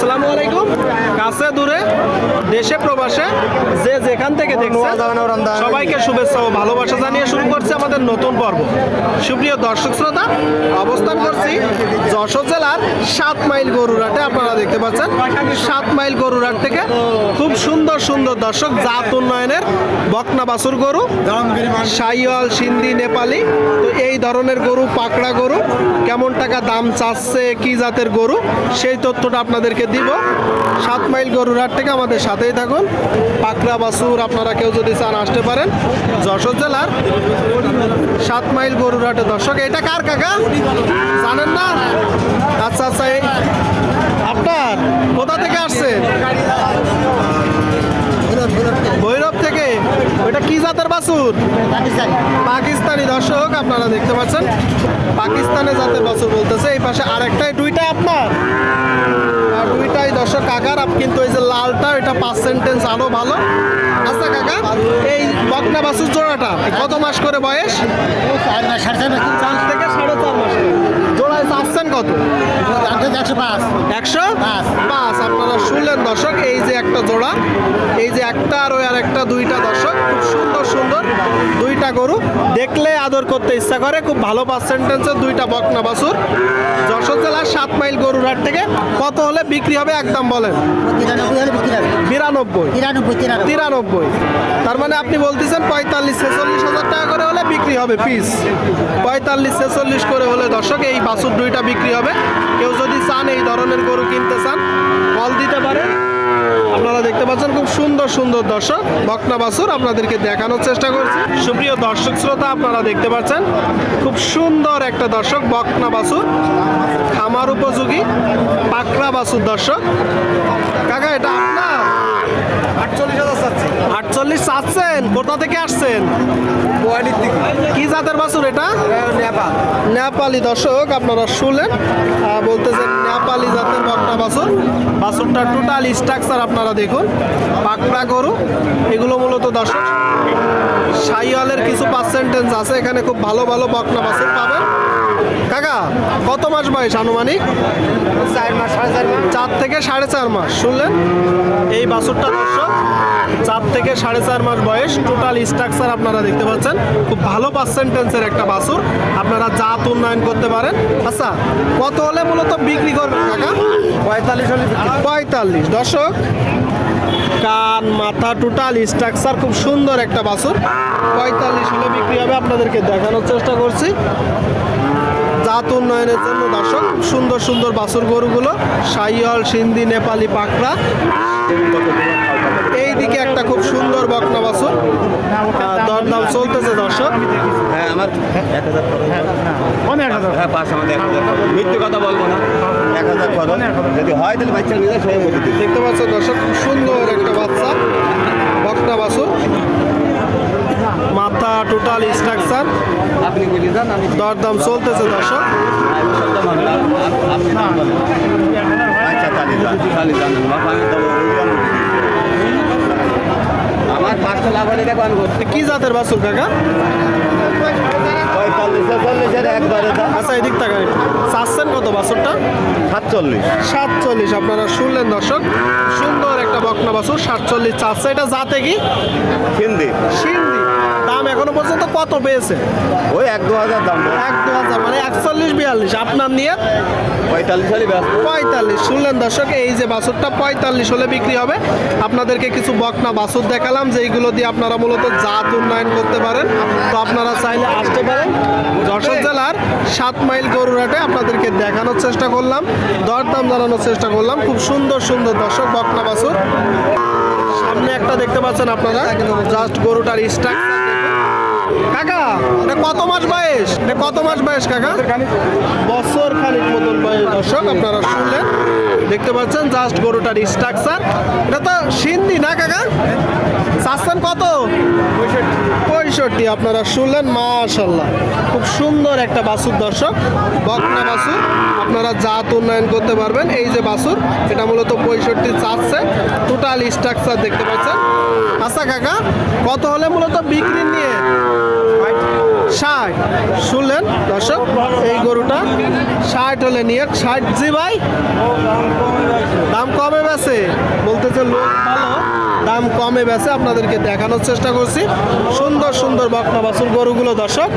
আসসালামু আলাইকুম। কাছে দূরে দেশে প্রবাসে যে যেখান থেকে দেখছে সবাইকে শুভেচ্ছা ও ভালোবাসা জানিয়ে শুরু করছে আমাদের নতুন পর্ব। সুপ্রিয় দর্শক শ্রোতা অবস্থান করছি যশোর জেলার সাত মাইল গরুরাটে আপনারা দেখতে পাচ্ছেন সাত মাইল গরুরাট থেকে খুব সুন্দর সুন্দর দর্শক জাত উন্নয়নের বকনা বাছুর গরু সাইওয়াল সিন্ধি নেপালি তো এই ধরনের গরু পাকড়া গরু কেমন টাকা দাম চাচ্ছে কি জাতের গরু সেই তথ্যটা আপনাদেরকে দিব। সাত মাইল গরুর হাট থেকে আমাদের সাথেই থাকুন। পাকড়া বাছুর আপনারা কেউ যদি চান আসতে পারেন। যশোর জেলার সাত মাইল গরুর হাটে। দর্শক, এটা কার কাকা? জানেন না? আচ্ছা আচ্ছা আপনার কোথা থেকে আসছেন ভৈরব থেকে। ওইটা কি জাতের বাছুর পাকিস্তানি। দর্শক, আপনারা দেখতে পাচ্ছেন, পাকিস্তানে জাতের বাছুর বলতেছে। এই পাশে আরেকটাই দুইটা আপনার আর দুইটাই দর্শক কাকার আপ কিন্তু এই যে লালটা এটা পার্সেন্টেজ আরও ভালো। আচ্ছা কাকা এই বকনা বাছুর জোড়াটা কত মাস করে বয়স? চার মাস সাড়ে চার চার থেকে সাড়ে চার মাস। জোড়ায় চাচ্ছেন কত? একশো পাঁচ। একশো? পাঁচ। আপনারা শুনলেন দর্শক এই যে একটা জোড়া এই যে একটা আর ওই আর একটা দুইটা দর্শক খুব সুন্দর সুন্দর দুইটা গরু। দেখলে আদর করতে ইচ্ছা করে খুব ভালো পার্সেন্টেন্সের দুইটা বকনা বাছুর যশোর জেলার সাত মাইল গরুর হাট থেকে কত হলে বিক্রি হবে, একদম বলেন। বিরানব্বই। তিরানব্বই। তার মানে আপনি বলতেছেন পঁয়তাল্লিশ, ছেচল্লিশ হাজার টাকা করে হলে বিক্রি হবে পিস। পঁয়তাল্লিশ, ছেচল্লিশ করে হলে দর্শক, এই বাছুর দুইটা বিক্রি হবে। কেউ যদি চান এই ধরনের গরু কিনতে চান কল দিতে পারে আপনারা দেখতে পাচ্ছেন খুব সুন্দর সুন্দর দর্শক বকনা বাছুর আপনাদেরকে দেখানোর চেষ্টা করছি। সুপ্রিয় দর্শক শ্রোতা, আপনারা দেখতে পাচ্ছেন, খুব সুন্দর একটা দর্শক বকনা বাছুর, খামার উপযোগী, পাকড়া বাছুর দর্শক। কাকা, এটা আপনার? আটচল্লিশ হাজার চাচ্ছি। আটচল্লিশ চাচ্ছেন? কোথা থেকে আসছেন? কি জাতের বাছুর এটা? নেপাল। নেপালি দর্শক আপনারা শুনলেন বলতেছেন নেপালি জাতের বকনা বাছুর। বাছুরটা টোটাল স্ট্রাকচার আপনারা দেখুন পাকড়া গরু এগুলো মূলত দর্শক সাইওয়ালের কিছু পার্সেন্টেজ আছে এখানে খুব ভালো ভালো বকনা বাছুর পাবেন। কাকা কত মাস বয়স আনুমানিক? চার মাস সাড়ে চার মাস। চার থেকে সাড়ে চার মাস শুনলেন? এই বাছুরটা দর্শক চার থেকে সাড়ে চার মাস বয়স টোটাল স্ট্রাকচার আপনারা দেখতে পাচ্ছেন। খুব ভালো পার্সেন্টেন্সের একটা বাছুর আপনারা জাত উন্নয়ন করতে পারেন। আচ্ছা কত হলে মূলত বিক্রি করবেন কাকা? পঁয়তাল্লিশ হলে পঁয়তাল্লিশ। দর্শক কান মাথা টোটাল স্ট্রাকচার খুব সুন্দর একটা বাছুর। পঁয়তাল্লিশ হলে বিক্রি হবে আপনাদেরকে দেখানোর চেষ্টা করছি। জাত উন্নয়নের জন্য দর্শক খুব সুন্দর সুন্দর বাছুর গরুগুলো সাইয়ল সিন্ধি নেপালি পাকড়া। এই দিকে একটা খুব সুন্দর বকনা বাছুর। দরদাম চলতেছে দর্শক। হ্যাঁ আমার এক হাজার। অনেক হাজার। হ্যাঁ পাঁচ আমাদের। মিথ্যে কথা বলব না। এক হাজার খরচ। যদি হয় তাহলে বাচ্চা নিয়ে যায় দেখতে পাচ্ছেন দর্শক খুব সুন্দর একটা বাচ্চা। বকনা বাছুর। মাথা টোটাল স্ট্রাকচার আপনি বলি যান আমি দরদাম চলতেছে দর্শক। বলেন। আচ্ছা তাহলে তাহলে আমার পাঁচটা লাভ হলে দেখো কি জাতের বাছুর কাকা? পঁয়তাল্লিশ চল্লিশের একবারে দাম। আচ্ছা এদিক তাকান চাচ্ছেন কত বাছুরটা? সাতচল্লিশ। সাতচল্লিশ আপনারা শুনলেন দর্শক। সুন্দর একটা বকনা বাছুর সাতচল্লিশ চাচ্ছে। এটা যাতে কি? হিন্দি সিন্ধি। দাম এখনও পর্যন্ত কত পেয়েছে? ওই এক দু হাজার দাম। এক দু হাজার মানে একচল্লিশ বিয়াল্লিশ। আপনার নিয়ে? পঁয়তাল্লিশ হলে পঁয়তাল্লিশ। শুনলেন দর্শক এই যে বাছুরটা পঁয়তাল্লিশ হলে বিক্রি হবে। আপনাদেরকে কিছু বকনা বাছুর দেখালাম যে এইগুলো দিয়ে আপনারা মূলত জাত উন্নয়ন করতে পারেন। তো আপনারা চাইলে আসতে পারেন। যশোর জেলার সাত মাইল গরুরাটে আপনাদেরকে দেখানোর চেষ্টা করলাম দরদাম জানানোর চেষ্টা করলাম। খুব সুন্দর সুন্দর দর্শক বকনা বাছুর সামনে একটা দেখতে পাচ্ছেন আপনারা জাস্ট গরুটার স্ট্রাকচার কাকা এটা কত মাস বয়স? এটা কত মাস বয়স কাকা? বছর খানিক মতন বয়স। দর্শক আপনারা শুনলেন দেখতে পাচ্ছেন জাস্ট গরুটার স্ট্রাকচার এটা তো সিন্ধি না কাকা? চাচ্ছেন কত? পঁয়ষট্টি। আপনারা শুনলেন মাশাল্লাহ খুব সুন্দর একটা বাছুর দর্শক। বকনা বাছুর। আপনারা জাত উন্নয়ন করতে পারবেন। এই যে বাছুর এটা মূলত পঁয়ষট্টি চাচ্ছে। টোটাল স্ট্রাকচার দেখতে পাচ্ছেন। আচ্ছা কাকা কত হলে মূলত বিক্রি নিয়ে? ষাট। শুনলেন দর্শক, এই গরুটা ষাট হলে নিয়ে, ষাট জি ভাই। দাম কমে বলতেছে লোক ভালো, দাম কমে বেছে আপনাদেরকে দেখানোর চেষ্টা করছি। সুন্দর সুন্দর বকনা বাসুর গরুগুলো দর্শক।